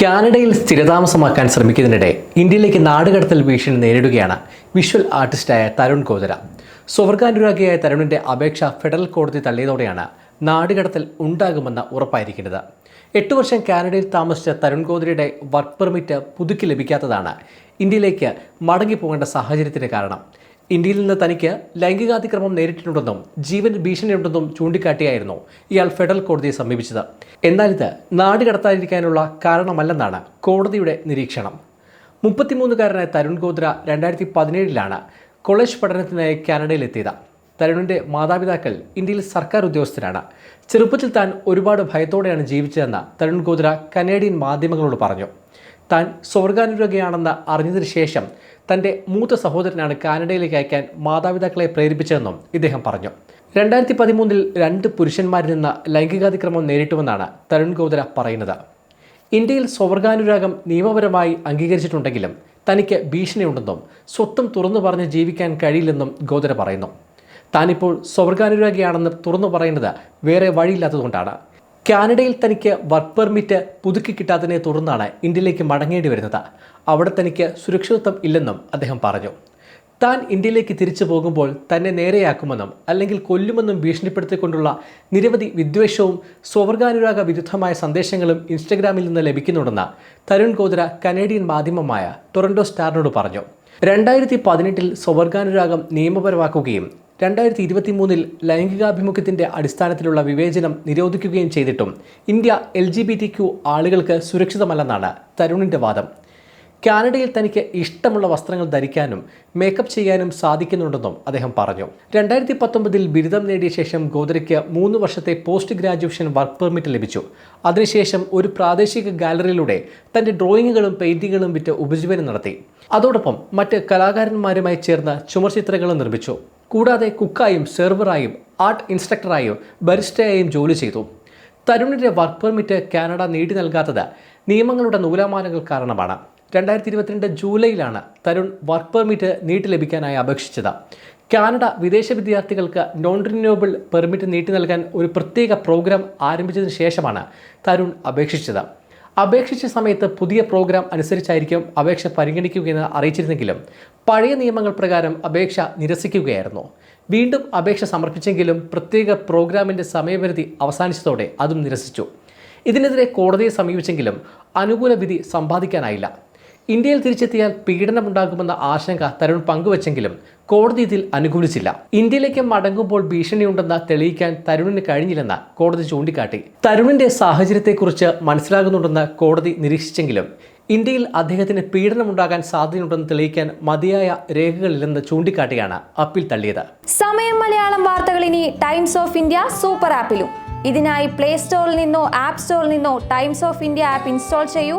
കാനഡയിൽ സ്ഥിരതാമസമാക്കാൻ ശ്രമിക്കുന്നതിനിടെ ഇന്ത്യയിലേക്ക് നാടുകടത്തൽ ഭീഷണി നേരിടുകയാണ് വിഷ്വൽ ആർട്ടിസ്റ്റായ തരുൺ ഗോദര സ്വർഗാനുരാഗിയായ തരുണിന്റെ അപേക്ഷ ഫെഡറൽ കോടതി തള്ളിയതോടെയാണ് നാടുകടത്തൽ ഉണ്ടാകുമെന്ന് ഉറപ്പായിരിക്കുന്നത്. എട്ട് വർഷം കാനഡയിൽ താമസിച്ച തരുൺ ഗോദരയുടെ വർക്ക് പെർമിറ്റ് പുതുക്കി ലഭിക്കാത്തതാണ് ഇന്ത്യയിലേക്ക് മടങ്ങിപ്പോകേണ്ട സാഹചര്യത്തിന് കാരണം. ഇന്ത്യയിൽ നിന്ന് തനിക്ക് ലൈംഗികാതിക്രമം നേരിട്ടിട്ടുണ്ടെന്നും ജീവൻ ഭീഷണിയുണ്ടെന്നും ചൂണ്ടിക്കാട്ടിയായിരുന്നു ഇയാൾ ഫെഡറൽ കോടതിയെ സമീപിച്ചത്. എന്നാൽ ഇത് നാട് കടത്താതിരിക്കാനുള്ള കാരണമല്ലെന്നാണ് കോടതിയുടെ നിരീക്ഷണം. മുപ്പത്തിമൂന്നുകാരനായ തരുൺ ഗോദ്ര രണ്ടായിരത്തി പതിനേഴിലാണ് കോളേജ് പഠനത്തിനായി കാനഡയിലെത്തിയത്. തരുണിന്റെ മാതാപിതാക്കൾ ഇന്ത്യയിൽ സർക്കാർ ഉദ്യോഗസ്ഥരാണ്. ചെറുപ്പത്തിൽ താൻ ഒരുപാട് ഭയത്തോടെയാണ് ജീവിച്ചതെന്ന് തരുൺ ഗോദ്ര കനേഡിയൻ മാധ്യമങ്ങളോട് പറഞ്ഞു. താൻ സ്വർഗാനുരോഗിയാണെന്ന് അറിഞ്ഞതിന് ശേഷം തന്റെ മൂത്ത സഹോദരനാണ് കാനഡയിലേക്ക് അയക്കാൻ മാതാപിതാക്കളെ പ്രേരിപ്പിച്ചതെന്നും ഇദ്ദേഹം പറഞ്ഞു. രണ്ടായിരത്തി പതിമൂന്നിൽ രണ്ട് പുരുഷന്മാരിൽ നിന്ന് ലൈംഗികാതിക്രമം നേരിട്ടുവെന്നാണ് തരുൺ ഗോദ്ര പറയുന്നത്. ഇന്ത്യയിൽ സ്വർഗാനുരാഗം നിയമപരമായി അംഗീകരിച്ചിട്ടുണ്ടെങ്കിലും തനിക്ക് ഭീഷണിയുണ്ടെന്നും സ്വത്തും തുറന്നു പറഞ്ഞ് ജീവിക്കാൻ കഴിയില്ലെന്നും ഗോദര പറയുന്നു. താനിപ്പോൾ സ്വർഗാനുരാഗിയാണെന്ന് തുറന്നു പറയുന്നത് വേറെ വഴിയില്ലാത്തതുകൊണ്ടാണ്. കാനഡയിൽ തനിക്ക് വർക്ക് പെർമിറ്റ് പുതുക്കി കിട്ടാത്തതിനെ തുടർന്നാണ് ഇന്ത്യയിലേക്ക് മടങ്ങേണ്ടി വരുന്നത്. അവിടെ തനിക്ക് സുരക്ഷിതത്വം ഇല്ലെന്നും അദ്ദേഹം പറഞ്ഞു. താൻ ഇന്ത്യയിലേക്ക് തിരിച്ചു പോകുമ്പോൾ തന്നെ നേരെയാക്കുമെന്നും അല്ലെങ്കിൽ കൊല്ലുമെന്നും ഭീഷണിപ്പെടുത്തിക്കൊണ്ടുള്ള നിരവധി വിദ്വേഷവും സ്വർഗാനുരാഗ വിരുദ്ധമായ സന്ദേശങ്ങളും ഇൻസ്റ്റഗ്രാമിൽ നിന്ന് ലഭിക്കുന്നുണ്ടെന്ന് തരുൺ ഗോദ്ര കനേഡിയൻ മാധ്യമമായ ടൊറന്റോ സ്റ്റാറിനോട് പറഞ്ഞു. രണ്ടായിരത്തി പതിനെട്ടിൽ സ്വർഗാനുരാഗം നിയമപരമാക്കുകയും രണ്ടായിരത്തി ഇരുപത്തി മൂന്നിൽ ലൈംഗികാഭിമുഖ്യത്തിന്റെ അടിസ്ഥാനത്തിലുള്ള വിവേചനം നിരോധിക്കുകയും ചെയ്തിട്ടും India L G B T Q ആളുകൾക്ക് സുരക്ഷിതമല്ലെന്നാണ് തരുണിന്റെ വാദം. കാനഡയിൽ തനിക്ക് ഇഷ്ടമുള്ള വസ്ത്രങ്ങൾ ധരിക്കാനും മേക്കപ്പ് ചെയ്യാനും സാധിക്കുന്നുണ്ടെന്നും അദ്ദേഹം പറഞ്ഞു. രണ്ടായിരത്തി പത്തൊമ്പതിൽ ബിരുദം നേടിയ ശേഷം ഗോദരയ്ക്ക് മൂന്ന് വർഷത്തെ പോസ്റ്റ് ഗ്രാജുവേഷൻ വർക്ക് പെർമിറ്റ് ലഭിച്ചു. അതിനുശേഷം ഒരു പ്രാദേശിക ഗാലറിയിലൂടെ തന്റെ ഡ്രോയിങ്ങുകളും പെയിന്റിങ്ങുകളും വിറ്റ് ഉപജീവനം നടത്തി. അതോടൊപ്പം മറ്റ് കലാകാരന്മാരുമായി ചേർന്ന് ചുമർചിത്രങ്ങളും നിർമ്മിച്ചു. കൂടാതെ കുക്കായും സെർവറായും ആർട്ട് ഇൻസ്ട്രക്ടറായും ബരിസ്റ്റയായും ജോലി ചെയ്തു. തരുണിന്റെ വർക്ക് പെർമിറ്റ് കാനഡ നീട്ടി നൽകാത്തത് നിയമങ്ങളുടെ നൂലാമാലകൾ കാരണമാണ്. രണ്ടായിരത്തി ഇരുപത്തിരണ്ട് ജൂലൈയിലാണ് തരുൺ വർക്ക് പെർമിറ്റ് നീട്ടി ലഭിക്കാനായി അപേക്ഷിച്ചത്. കാനഡ വിദേശ വിദ്യാർത്ഥികൾക്ക് നോൺ റിന്യൂവബിൾ പെർമിറ്റ് നീട്ടി നൽകാൻ ഒരു പ്രത്യേക പ്രോഗ്രാം ആരംഭിച്ചതിന് ശേഷമാണ് തരുൺ അപേക്ഷിച്ചത്. അപേക്ഷിച്ച സമയത്ത് പുതിയ പ്രോഗ്രാം അനുസരിച്ചായിരിക്കും അപേക്ഷ പരിഗണിക്കുകയെന്ന് അറിയിച്ചിരുന്നെങ്കിലും പഴയ നിയമങ്ങൾ പ്രകാരം അപേക്ഷ നിരസിക്കുകയായിരുന്നു. വീണ്ടും അപേക്ഷ സമർപ്പിച്ചെങ്കിലും പ്രത്യേക പ്രോഗ്രാമിന്റെ സമയപരിധി അവസാനിച്ചതോടെ അതും നിരസിച്ചു. ഇതിനെതിരെ കോടതിയെ സമീപിച്ചെങ്കിലും അനുകൂല വിധി സമ്പാദിക്കാനായില്ല. ഇന്ത്യയിൽ തിരിച്ചെത്തിയാൽ പീഡനം ഉണ്ടാകുമെന്ന ആശങ്ക തരുൺ പങ്കുവച്ചെങ്കിലും കോടതി ഇതിൽ അനുകൂലിച്ചില്ല. ഇന്ത്യയിലേക്ക് മടങ്ങുമ്പോൾ ഭീഷണിയുണ്ടെന്ന് തെളിയിക്കാൻ തരുണിന് കഴിഞ്ഞില്ലെന്ന് കോടതി ചൂണ്ടിക്കാട്ടി. തരുണിന്റെ സാഹചര്യത്തെക്കുറിച്ച് മനസ്സിലാകുന്നുണ്ടെന്ന് കോടതി നിരീക്ഷിച്ചെങ്കിലും ഇന്ത്യയിൽ അദ്ദേഹത്തിന് പീഡനമുണ്ടാകാൻ സാധ്യതയുണ്ടെന്ന് തെളിയിക്കാൻ മതിയായ രേഖകളില്ലെന്ന് ചൂണ്ടിക്കാട്ടിയാണ് അപ്പീൽ തള്ളിയത്. സമയം മലയാളം വാർത്തകൾ ഇനി ടൈംസ് ഓഫ് ഇന്ത്യ സൂപ്പർ ആപ്പിലും. ഇതിനായി പ്ലേ സ്റ്റോറിൽ നിന്നോ ആപ്പ് സ്റ്റോറിൽ നിന്നോ Times of India app install ചെയ്യൂ.